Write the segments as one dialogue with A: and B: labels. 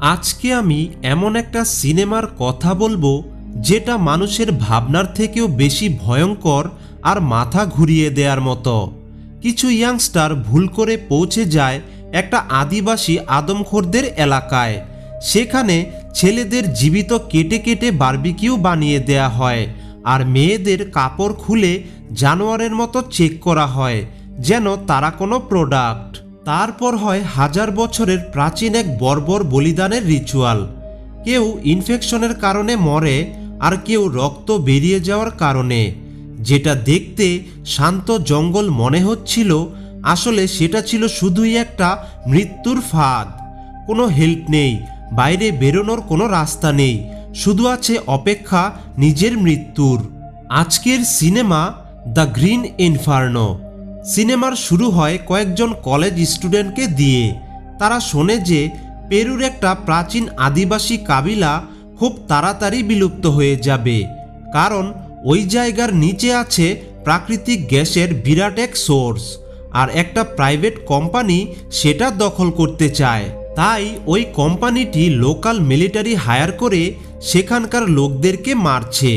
A: আজকে আমি এমন একটা সিনেমার কথা বলব যেটা মানুষের ভাবনার থেকেও বেশি ভয়ঙ্কর আর মাথা ঘুরিয়ে দেওয়ার মতো। কিছু ইয়াংস্টার ভুল করে পৌঁছে যায় একটা আদিবাসী আদমখোরদের এলাকায়। সেখানে ছেলেদের জীবিত কেটে কেটে বারবিকিউ বানিয়ে দেয়া হয় আর মেয়েদের কাপড় খুলে জানোয়ারের মতো চেক করা হয় যেন তারা কোনো প্রোডাক্ট। তারপর হয় হাজার বছরের প্রাচীন এক বর্বর বলিদানের রিচুয়াল কেউ ইনফেকশনের কারণে মরে, আর কেউ রক্ত বেরিয়ে যাওয়ার কারণে। যেটা দেখতে শান্ত জঙ্গল মনে হচ্ছিল, আসলে সেটা ছিল শুধুই একটা মৃত্যুর ফাঁদ। কোনো হেল্প নেই, বাইরে বেরোনোর কোনো রাস্তা নেই, শুধু আছে অপেক্ষা নিজের মৃত্যুর। আজকের সিনেমা দ্য গ্রিন ইনফার্নো। সিনেমার শুরু হয় কয়েকজন কলেজ স্টুডেন্টকে দিয়ে। তারা শোনে যে পেরুর একটা প্রাচীন আদিবাসী কাবিলা খুব তাড়াতাড়ি বিলুপ্ত হয়ে যাবে। কারণ ওই জায়গার নিচে আছে প্রাকৃতিক গ্যাসের বিরাট এক সোর্স, আর একটা প্রাইভেট কোম্পানি সেটা দখল করতে চায়। তাই ওই কোম্পানিটি লোকাল মিলিটারি হায়ার করে সেখানকার লোকদেরকে মারছে,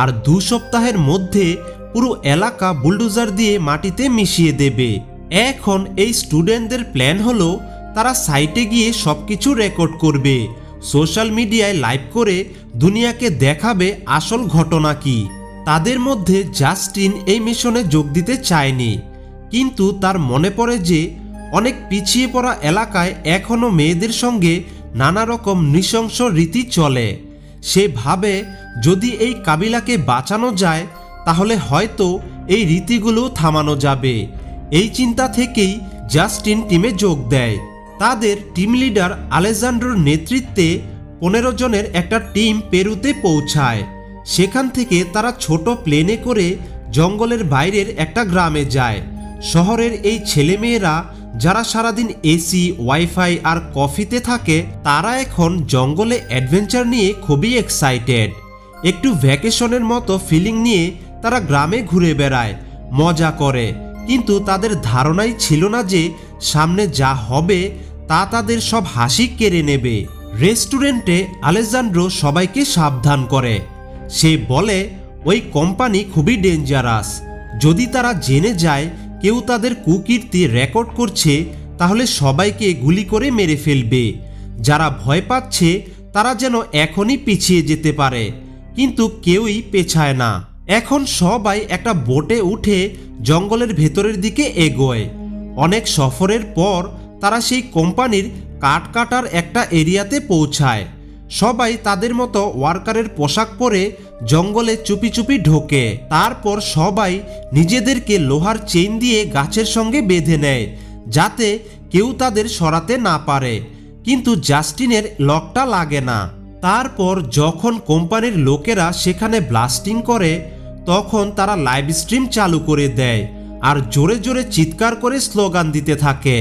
A: আর দু সপ্তাহের মধ্যে পুরো এলাকা বুলডোজার দিয়ে মাটিতে মিশিয়ে দেবে। এখন এই স্টুডেন্টদের প্ল্যান হলো, তারা সাইটে গিয়ে সব কিছু রেকর্ড করবে। সোশ্যাল মিডিয়ায় লাইভ করে দুনিয়াকে দেখাবে আসল ঘটনা কি। তাদের মধ্যে জাস্টিন এই মিশনে যোগ দিতে চায়নি। কিন্তু তার মনে পড়ে যে, অনেক পিছিয়ে পড়া এলাকায় এখনও মেয়েদের সঙ্গে নানা রকম নৃশংস রীতি চলে। সে ভাবে যদি এই কাবিলাকে বাঁচানো যায় তাহলে হয়তো এই রীতিগুলো থামানো যাবে। এই চিন্তা থেকেই জাস্টিন টিমে যোগ দেয়। তাদের টিম লিডার আলেজান্ড্রোর নেতৃত্বে পনেরো জনের একটা টিম পেরুতে পৌঁছায়। সেখান থেকে তারা ছোট প্লেনে করে জঙ্গলের বাইরের একটা গ্রামে যায়। শহরের এই ছেলেমেয়েরা যারা সারাদিন এসি, ওয়াইফাই আর কফিতে থাকে, তারা এখন জঙ্গলে অ্যাডভেঞ্চার নিয়ে খুবই এক্সাইটেড। একটু ভ্যাকেশনের মতো ফিলিং নিয়ে তারা গ্রামে ঘুরে বেড়ায়, মজা করে। কিন্তু তাদের ধারণাই ছিল না যে সামনে যা হবে তা তাদের সব হাসি কেড়ে নেবে। রেস্টুরেন্টে আলেজান্ড্রো সবাইকে সাবধান করে। সে বলে, ওই কোম্পানি খুবই ডেঞ্জারাস। যদি তারা জেনে যায় কেউ তাদের কুকীর্তি রেকর্ড করছে, তাহলে সবাইকে গুলি করে মেরে ফেলবে। যারা ভয় পাচ্ছে, তারা যেন এখনই পিছিয়ে যেতে পারে। কিন্তু কেউই পেছায় না। এখন সবাই একটা বোটে উঠে জঙ্গলের ভেতরের দিকে এগোয়। অনেক সফরের পর তারা সেই কোম্পানির কাঠ কাটার একটা এরিয়াতে পৌঁছায়। সবাই তাদের মতো ওয়ার্কারের পোশাক পরে জঙ্গলে চুপি চুপি ঢোকে। তারপর সবাই নিজেদেরকে লোহার চেইন দিয়ে গাছের সঙ্গে বেঁধে নেয়, যাতে কেউ তাদের সরাতে না পারে। কিন্তু জাস্টিনের লকটা লাগে না। তারপর যখন কোম্পানির লোকেরা সেখানে ব্লাস্টিং করে, তখন তারা লাইভ স্ট্রিম চালু করে দেয় আর জোরে জোরে চিৎকার করে স্লোগান দিতে থাকে।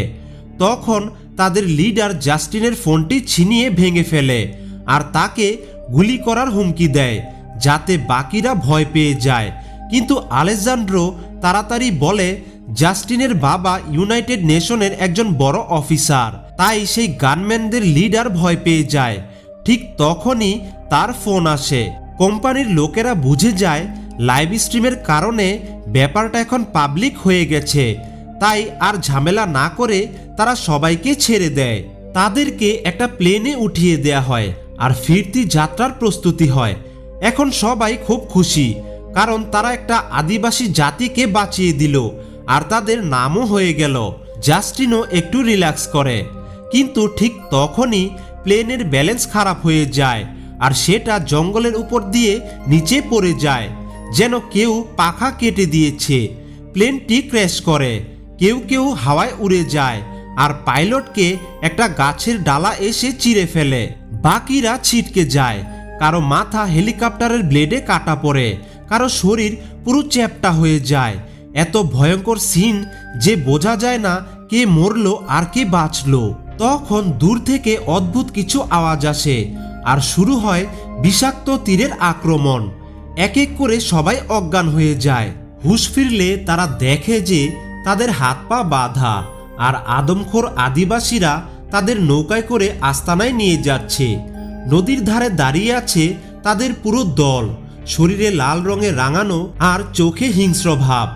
A: তখন তাদের লিডার জাস্টিনের ফোনটি ছিনিয়ে ভেঙে ফেলে আর তাকে গুলি করার হুমকি দেয়, যাতে বাকিরা ভয় পেয়ে যায়। কিন্তু আলেজান্ড্রো তাড়াতাড়ি বলে জাস্টিনের বাবা ইউনাইটেড নেশনের একজন বড় অফিসার তাই সেই গানম্যানদের লিডার ভয় পেয়ে যায়। ঠিক তখনই তার ফোন আসে। কোম্পানির লোকেরা বুঝে যায়, লাইভ স্ট্রিমের কারণে ব্যাপারটা এখন পাবলিক হয়ে গেছে। তাই আর ঝামেলা না করে তারা সবাইকে ছেড়ে দেয়। তাদেরকে একটা প্লেনে উঠিয়ে দেয়া হয় আর ফিরতি যাত্রার প্রস্তুতি হয়। এখন সবাই খুব খুশি, কারণ তারা একটা আদিবাসী জাতিকে বাঁচিয়ে দিল আর তাদের নামও হয়ে গেল। জাস্টিনও একটু রিল্যাক্স করে। কিন্তু ঠিক তখনই প্লেনের ব্যালেন্স খারাপ হয়ে যায় আর সেটা জঙ্গলের উপর দিয়ে নিচে পড়ে যায়, যেন কেউ পাখা কেটে দিয়েছে। প্লেনটি ক্র্যাশ করে, কেউ কেউ হাওয়ায় উড়ে যায় আর পাইলটকে একটা গাছের ডালা এসে চিরে ফেলে। বাকিরা ছিটকে যায়, কারও মাথা হেলিকপ্টারের ব্লেডে কাটা পড়ে, কারও শরীর পুরো চ্যাপটা হয়ে যায়। এত ভয়ঙ্কর সিন যে বোঝা যায় না কে মরল আর কে বাঁচলো। তখন দূর থেকে অদ্ভুত কিছু আওয়াজ আসে, আর শুরু হয় বিষাক্ত তীরের আক্রমণ। এক এক করে সবাই অজ্ঞান হয়ে যায়। হুশ ফিরলে তারা দেখে যে তাদের হাত পা বাঁধা, আর আদমখোর আদিবাসীরা তাদের নৌকায় করে আস্তানায় নিয়ে যাচ্ছে। নদীর ধারে দাঁড়িয়ে আছে তাদের পুরো দল। শরীরে লাল রঙে রাঙানো আর চোখে হিংস্র ভাব।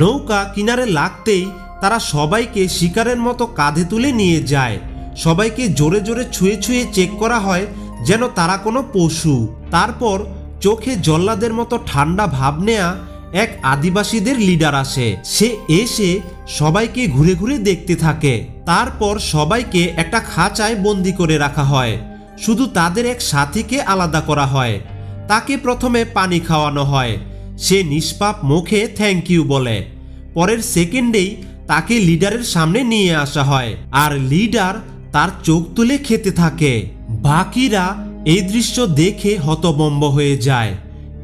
A: নৌকা কিনারে লাগতেই তারা সবাইকে শিকারের মতো কাঁধে তুলে নিয়ে যায়। সবাইকে জোরে জোরে ছুঁয়ে ছুঁয়ে চেক করা হয় যেন তারা কোনো পশু। তারপর চোখে জল্লাদের মতো ঠান্ডা ভাব নেয়া এক আদিবাসীদের লিডার আসে। সে এসে সবাইকে ঘুরে ঘুরে দেখতে থাকে। তারপর সবাইকে একটা খাঁচায় বন্দি করে রাখা হয়। শুধু তাদের এক সাথীকে আলাদা করা হয়। তাকে প্রথমে পানি খাওয়ানো হয়। সে নিষ্পাপ মুখে থ্যাংক ইউ বলে। পরের সেকেন্ডেই তাকে লিডারের সামনে নিয়ে আসা হয়। আর লিডার তার চোখ তুলে খেতে থাকে। বাকিরা এই দৃশ্য দেখে হতবম্ব হয়ে যায়।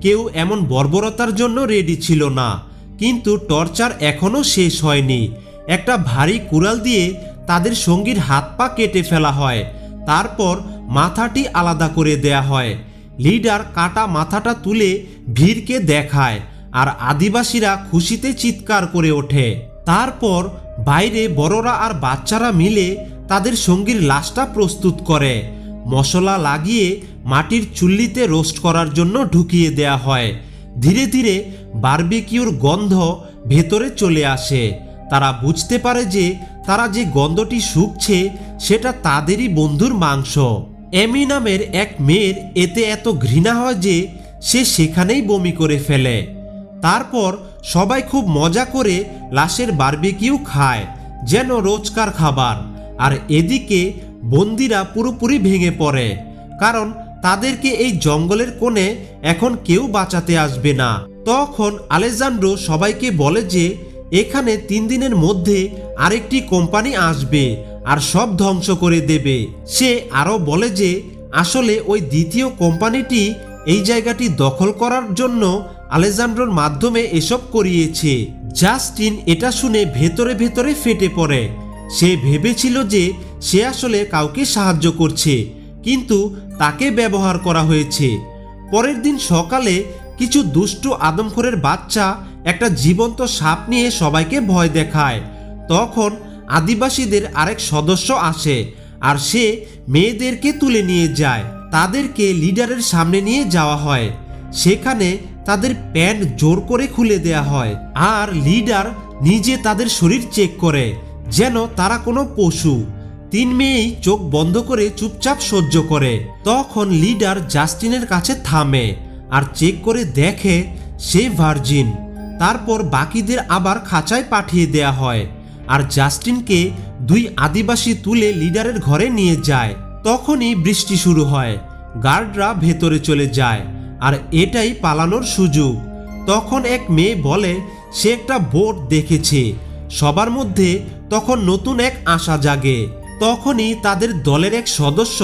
A: কেউ এমন বর্বরতার জন্য রেডি ছিল না। কিন্তু টর্চার এখনও শেষ হয়নি। একটা ভারী কুড়াল দিয়ে তাদের সঙ্গীর হাত পা কেটে ফেলা হয়। তারপর মাথাটি আলাদা করে দেয়া হয়। লিডার কাটা মাথাটা তুলে ভিড়কে দেখায়। আর আদিবাসীরা খুশিতে চিৎকার করে ওঠে। তারপর বাইরে বড়রা আর বাচ্চারা মিলে তাদের সঙ্গীর লাশটা প্রস্তুত করে। মশলা লাগিয়ে মাটির চুল্লিতে রোস্ট করার জন্য ঢুকিয়ে দেয়া হয়। ধীরে ধীরে বারবিকিউর গন্ধ ভেতরে চলে আসে। তারা বুঝতে পারে যে তারা যে গন্ধটি শুকছে, সেটা তাদেরই বন্ধুর মাংস। এমি নামের এক মেয়ের এতে এত ঘৃণা হয় যে সে সেখানেই বমি করে ফেলে। তারপর সবাই খুব মজা করে লাশের বারবিকিউ খায়, যেন রোজকার খাবার। আর এদিকে বন্দিরা পুরোপুরি ভেঙে পড়ে, কারণ তাদেরকে এই জঙ্গলের কোণে এখন কেউ বাঁচাতে আসবে না। তখন আলেজান্ড্রো সবাইকে বলে যে, এখানে তিন দিনের মধ্যে আরেকটি কোম্পানি আসবে আর সব ধ্বংস করে দেবে। সে আরও বলে যে, আসলে ওই দ্বিতীয় কোম্পানিটি এই জায়গাটি দখল করার জন্য আলেজান্ড্রোর মাধ্যমে এসব করিয়েছে। জাস্টিন এটা শুনে ভেতরে ভেতরে ফেটে পড়ে। সে ভেবেছিল যে সে আসলে কাউকে সাহায্য করছে, কিন্তু তাকে ব্যবহার করা হয়েছে। পরের দিন সকালে কিছু দুষ্টু আদমখোরের বাচ্চা একটা জীবন্ত সাপ নিয়ে সবাইকে ভয় দেখায়। তখন আদিবাসীদের আরেক সদস্য আসে আর সে মেয়েদেরকে তুলে নিয়ে যায়। তাদেরকে লিডারের সামনে নিয়ে যাওয়া হয়। সেখানে তাদের প্যান্ট জোর করে খুলে দেয়া হয় আর লিডার নিজে তাদের শরীর চেক করে, যেন তারা কোনো পশু। তিন মেয়েই চোখ বন্ধ করে চুপচাপ সহ্য করে। তখন লিডার জাস্টিনের কাছে থামে আর চেক করে দেখে সে ভার্জিন তারপর বাকিদের আবার খাঁচায় পাঠিয়ে দেয়া হয় আর জাস্টিনকে দুই আদিবাসী তুলে লিডারের ঘরে নিয়ে যায়। তখনই বৃষ্টি শুরু হয়, গার্ডরা ভেতরে চলে যায়। আর এটাই পালানোর সুযোগ। তখন এক মেয়ে বলে, সে একটা বোট দেখেছে। সবার মধ্যে তখন নতুন এক আশা জাগে। তখনই তাদের দলের এক সদস্য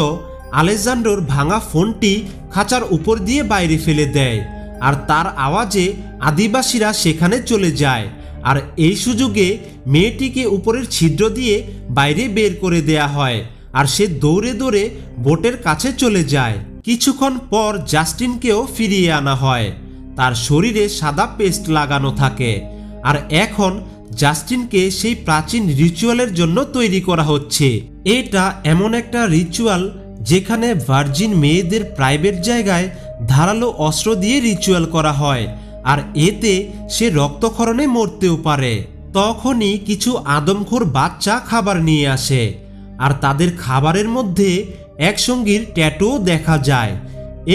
A: আলেজান্ডোর ভাঙা ফোনটি খাঁচার উপর দিয়ে বাইরে ফেলে দেয় আর তার আওয়াজে আদিবাসীরা সেখানে চলে যায় আর এই সুযোগে মেয়েটিকে উপরের ছিদ্র দিয়ে বাইরে বের করে দেয়া হয় আর সে দৌড়ে দৌড়ে বোটের কাছে চলে যায়। কিছুক্ষণ পর জাস্টিনকেও ফিরিয়ে আনা হয়। তার শরীরে সাদা পেস্ট লাগানো থাকে। আর এখন জাস্টিনকে সেই প্রাচীন রিচুয়ালের জন্য তৈরি করা হচ্ছে। এটা এমন একটা রিচুয়াল যেখানে ভার্জিন মেয়েদের প্রাইভেট জায়গায় ধারালো অস্ত্র দিয়ে রিচুয়াল করা হয়। আর এতে সে রক্তক্ষরণে মরতেও পারে। তখনই কিছু আদমখোর বাচ্চা খাবার নিয়ে আসে। আর তাদের খাবারের মধ্যে এক সঙ্গীর ট্যাটুও দেখা যায়।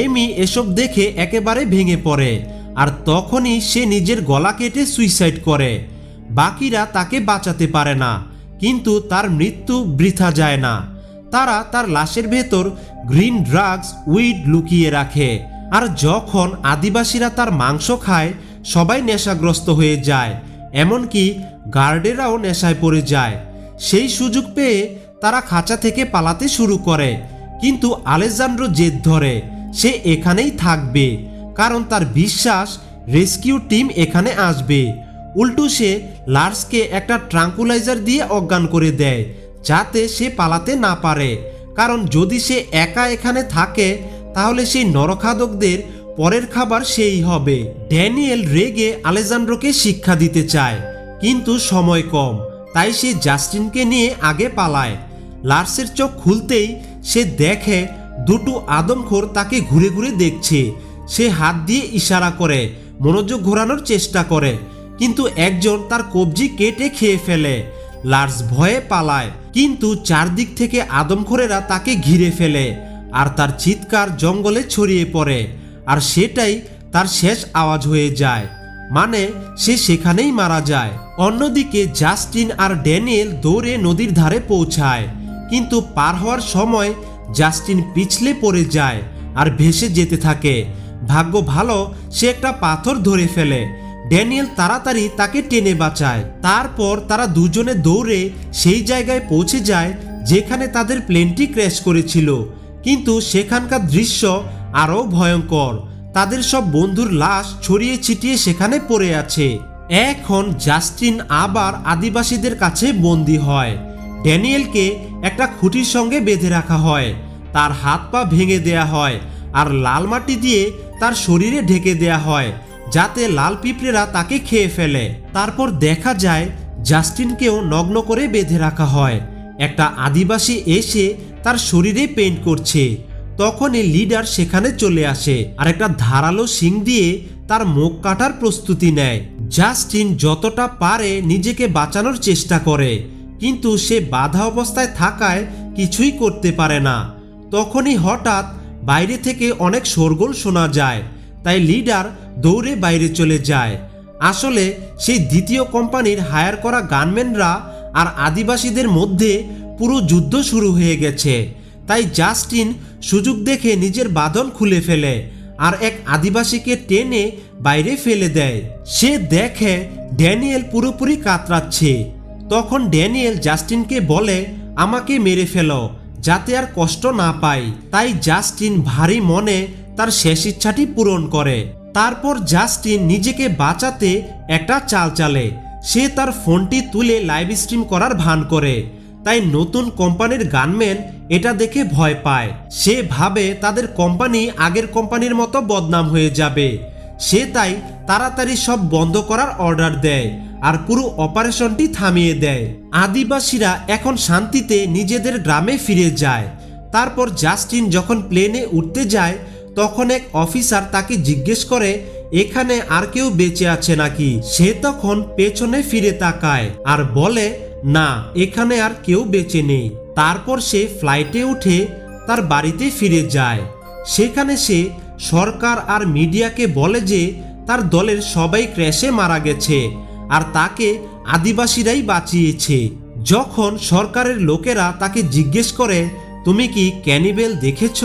A: এমি এসব দেখে একেবারে ভেঙে পড়ে, আর তখনই সে নিজের গলা কেটে সুইসাইড করে। বাকিরা তাকে বাঁচাতে পারে না, কিন্তু তার মৃত্যু বৃথা যায় না। তারা তার লাশের ভেতর গ্রিন ড্রাগস, উইড লুকিয়ে রাখে, আর যখন আদিবাসীরা তার মাংস খায়, সবাই নেশাগ্রস্ত হয়ে যায়, এমনকি গার্ডেরাও নেশায় পড়ে যায়। সেই সুযোগ পেয়ে তারা খাঁচা থেকে পালাতে শুরু করে কিন্তু আলেজান্ড্রো জেদ ধরে, সে এখানেই থাকবে, কারণ তার বিশ্বাস রেস্কিউ টিম এখানে আসবে। উল্টো সে লার্সকে একটা ট্রাঙ্কুলাইজার দিয়ে অজ্ঞান করে দেয়, যাতে সে পালাতে না পারে। কারণ যদি সে একা এখানে থাকে, তাহলে সেই নরখাদকদের পরের খাবার সেই হবে। ড্যানিয়েল রেগে আলেজান্ড্রোকে শিক্ষা দিতে চায়, কিন্তু সময় কম, তাই সে জাস্টিনকে নিয়ে আগে পালায়। লার্সের চোখ খুলতেই সে দেখে দুটো আদমখোর তাকে ঘুরে ঘুরে দেখছে। সে হাত দিয়ে ইশারা করে, মনোযোগ ঘোরানোর চেষ্টা করে, কিন্তু একজন তার কবজি কেটে খেয়ে ফেলে। লার্স ভয়ে পালায়, কিন্তু চারদিক থেকে আদমখোরেরা তাকে ঘিরে ফেলে আর তার চিৎকার জঙ্গলে ছড়িয়ে পড়ে আর সেটাই তার শেষ আওয়াজ হয়ে যায়। মানে সে সেখানেই মারা যায়। অন্যদিকে জাস্টিন আর ড্যানিয়েল দৌড়ে নদীর ধারে পৌঁছায়। কিন্তু পার হওয়ার সময় জাস্টিন পিছলে পড়ে যায় আর ভেসে যেতে থাকে। ভাগ্য ভালো, সে একটা পাথর ধরে ফেলে। ড্যানিয়েল তাড়াতাড়ি তাকে টেনে বাঁচায়। তারপর তারা দুজনে দৌড়ে সেই জায়গায় পৌঁছে যায় যেখানে তাদের প্লেনটি ক্র্যাশ করেছিল। কিন্তু সেখানকার দৃশ্য আরও ভয়ঙ্কর। তাদের সব বন্ধুর লাশ ছড়িয়ে ছিটিয়ে সেখানে পড়ে আছে। এখন জাস্টিন আবার আদিবাসীদের কাছে বন্দী হয়। ড্যানিয়েলকে একটা খুঁটির সঙ্গে বেঁধে রাখা হয়। তার হাত পা ভেঙে দেয়া হয় আর লাল মাটি দিয়ে তার শরীরে ঢেকে দেয়া হয়, যাতে লাল পিঁপড়েরা তাকে খেয়ে ফেলে। তারপর দেখা যায়, জাস্টিনকেও নগ্ন করে বেঁধে রাখা হয়। একটা আদিবাসী এসে তার শরীরে পেন্ট করছে। তখনই লিডার সেখানে চলে আসে আর একটা ধারালো শিং দিয়ে তার মুখ কাটার প্রস্তুতি নেয়। জাস্টিন যতটা পারে নিজেকে বাঁচানোর চেষ্টা করে। কিন্তু সে বাধা অবস্থায় থাকায় কিছুই করতে পারে না। তখনই হঠাৎ বাইরে থেকে অনেক শোরগোল শোনা যায়, তাই লিডার দৌড়ে বাইরে চলে যায়। আসলে সেই দ্বিতীয় কোম্পানির হায়ার করা গানম্যানরা আর আদিবাসীদের মধ্যে পুরো যুদ্ধ শুরু হয়ে গেছে। তাই জাস্টিন সুযোগ দেখে নিজের বাঁধন খুলে ফেলে আর এক আদিবাসীকে টেনে বাইরে ফেলে দেয়। সে দেখে ড্যানিয়েল পুরোপুরি কাতরাচ্ছে। তখন ড্যানিয়েল জাস্টিনকে বলে, আমাকে মেরে ফেলো, যাতে আর কষ্ট না পাই। তাই জাস্টিন ভারী মনে তার শেষ ইচ্ছাটি পূরণ করে। তারপর জাস্টিন নিজেকে বাঁচাতে একটা চাল চালে। সে তার ফোনটি তুলে লাইভ স্ট্রিম করার ভান করে। তাই নতুন কোম্পানির গানম্যান এটা দেখে ভয় পায়। সে ভাবে তাদের কোম্পানি আগের কোম্পানির মতো বদনাম হয়ে যাবে। সে তাই তাড়াতাড়ি সব বন্ধ করার অর্ডার দেয়। আর পুরো অপারেশনটি থামিয়ে দেয়। আদিবাসীরা এখন শান্তিতে নিজেদের গ্রামে ফিরে যায়। তারপর জাস্টিন যখন প্লেনে উঠতে যায়, তখন এক অফিসার তাকে জিজ্ঞেস করে, এখানে আর কেউ বেঁচে আছে নাকি? সে তখন পেছনে ফিরে তাকায় আর বলে, না, এখানে আর কেউ বেঁচে নেই। তারপর সে ফ্লাইটে উঠে তার বাড়িতে ফিরে যায়। সেখানে সে সরকার আর মিডিয়াকে বলে যে, তার দলের সবাই ক্র্যাশে মারা গেছে। আর তাকে আদিবাসীরাই বাঁচিয়েছে। যখন সরকারের লোকেরা তাকে জিজ্ঞেস করে, তুমি কি ক্যানিবেল দেখেছ?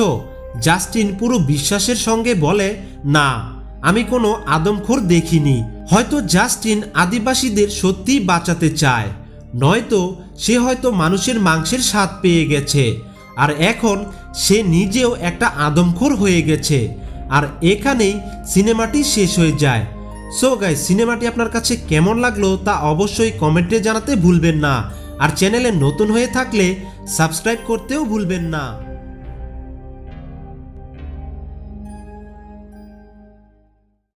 A: জাস্টিন পুরো বিশ্বাসের সঙ্গে বলে, না, আমি কোনো আদমখোর দেখিনি। হয়তো জাস্টিন আদিবাসীদের সত্যিই বাঁচাতে চায়। নয়তো সে হয়তো মানুষের মাংসের স্বাদ পেয়ে গেছে। আর এখন সে নিজেও একটা আদমখোর হয়ে গেছে। আর এখানেই সিনেমাটি শেষ হয়ে যায়। সো গাই সিনেমাটি আপনার কাছে কেমন লাগল তা অবশ্যই কমেন্টে জানাতে ভুলবেন না। আর চ্যানেলে নতুন হয়ে থাকলে সাবস্ক্রাইব করতেও ভুলবেন না।